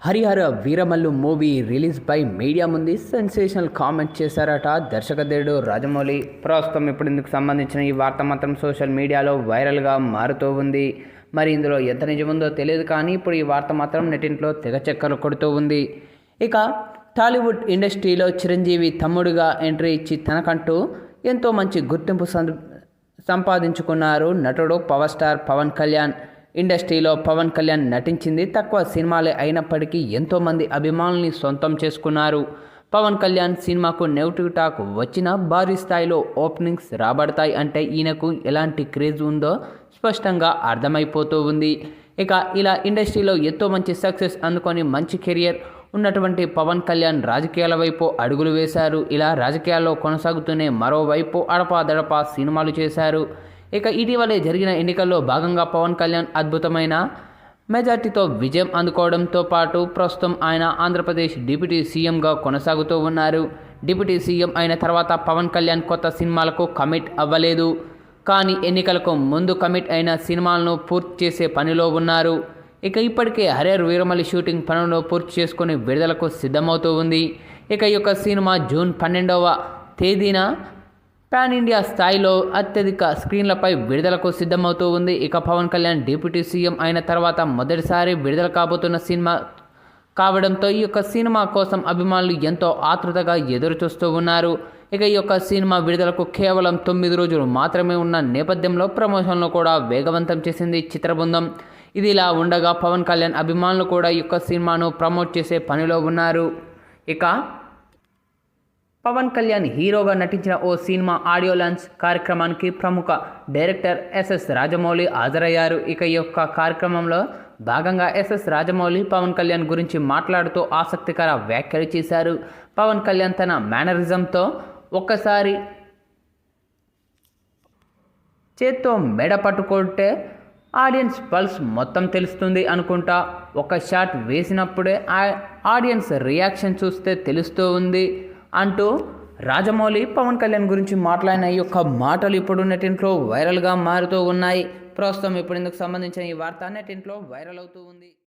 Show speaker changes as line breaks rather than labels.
Harihara Veeramallu movie రిలీజ్పై media ముందు sensational comment చేశారట దర్శకధీరుడు రాజమౌళి. ప్రస్తుతం ఇప్పుడు ఇందుకు సంబంధించిన ఈ వార్త మాత్రం సోషల్ మీడియాలో వైరల్గా మారుతూ ఉంది. మరి ఇందులో ఎంత నిజముందో తెలియదు కానీ ఇప్పుడు ఈ వార్త మాత్రం నెటింట్లో తెగ కొడుతూ ఉంది. ఇక టాలీవుడ్ ఇండస్ట్రీలో చిరంజీవి తమ్ముడుగా ఎంట్రీ ఇచ్చి తనకంటూ ఎంతో మంచి గుర్తింపు సం సంపాదించుకున్నారు నటుడు పవర్ స్టార్ పవన్ కళ్యాణ్. ఇండస్ట్రీలో పవన్ కళ్యాణ్ నటించింది తక్కువ సినిమాలే అయినప్పటికీ ఎంతోమంది అభిమానుల్ని సొంతం చేసుకున్నారు. పవన్ కళ్యాణ్ సినిమాకు నెగిటివ్ టాక్ వచ్చినా భారీ స్థాయిలో ఓపెనింగ్స్ రాబడతాయి అంటే ఈయనకు ఎలాంటి క్రేజ్ ఉందో స్పష్టంగా అర్థమైపోతూ ఉంది. ఇక ఇలా ఇండస్ట్రీలో ఎంతో మంచి సక్సెస్ అందుకొని మంచి కెరియర్ ఉన్నటువంటి పవన్ కళ్యాణ్ రాజకీయాల వైపు అడుగులు వేశారు. ఇలా రాజకీయాల్లో కొనసాగుతూనే మరోవైపు అడపాదడపా సినిమాలు చేశారు. ఇక ఇటీవలే జరిగిన ఎన్నికల్లో భాగంగా పవన్ కళ్యాణ్ అద్భుతమైన మెజార్టీతో విజయం అందుకోవడంతో పాటు ప్రస్తుతం ఆయన ఆంధ్రప్రదేశ్ డిప్యూటీ సీఎంగా కొనసాగుతూ ఉన్నారు. డిప్యూటీ సీఎం అయిన తర్వాత పవన్ కళ్యాణ్ కొత్త సినిమాలకు కమిట్ అవ్వలేదు. కానీ ఎన్నికలకు ముందు కమిట్ అయిన సినిమాలను పూర్తి చేసే పనిలో ఉన్నారు. ఇక ఇప్పటికే హరేర్ వీరమల్లి షూటింగ్ పనులను పూర్తి చేసుకుని విడుదలకు సిద్ధమవుతూ ఉంది. ఇక ఈ యొక్క సినిమా జూన్ పన్నెండవ తేదీన పాన్ ఇండియా స్థాయిలో అత్యధిక స్క్రీన్లపై విడుదలకు సిద్ధమవుతూ ఉంది. ఇక పవన్ కళ్యాణ్ డిప్యూటీ సీఎం అయిన తర్వాత మొదటిసారి విడుదల కాబోతున్న సినిమా కావడంతో ఈ యొక్క సినిమా కోసం అభిమానులు ఎంతో ఆతృతగా ఎదురు చూస్తూ ఉన్నారు. ఇక ఈ యొక్క సినిమా విడుదలకు కేవలం తొమ్మిది రోజులు మాత్రమే ఉన్న నేపథ్యంలో ప్రమోషన్లు కూడా వేగవంతం చేసింది చిత్రబృందం. ఇది ఇలా ఉండగా పవన్ కళ్యాణ్ అభిమానులు కూడా ఈ యొక్క సినిమాను ప్రమోట్ చేసే పనిలో ఉన్నారు. ఇక పవన్ కళ్యాణ్ హీరోగా నటించిన ఓ సినిమా ఆడియో లాంచ్ కార్యక్రమానికి ప్రముఖ డైరెక్టర్ ఎస్ఎస్ రాజమౌళి హాజరయ్యారు. ఇక ఈ యొక్క కార్యక్రమంలో భాగంగా ఎస్ఎస్ రాజమౌళి పవన్ కళ్యాణ్ గురించి మాట్లాడుతూ ఆసక్తికర వ్యాఖ్యలు చేశారు. పవన్ కళ్యాణ్ తన మేనరిజంతో ఒక్కసారి చేత్తో మెడ పట్టుకుంటే ఆడియన్స్ పల్స్ మొత్తం తెలుస్తుంది అనుకుంటా. ఒక షాట్ వేసినప్పుడే ఆడియన్స్ రియాక్షన్ చూస్తే తెలుస్తూ ఉంది. అంటూ రాజమౌళి పవన్ కళ్యాణ్ గురించి మాట్లాడిన ఈ యొక్క మాటలు ఇప్పుడు నెటింట్లో వైరల్గా మారుతూ ఉన్నాయి. ప్రస్తుతం ఇప్పుడు ఇందుకు సంబంధించిన ఈ వార్త నెటింట్లో వైరల్ అవుతూ ఉంది.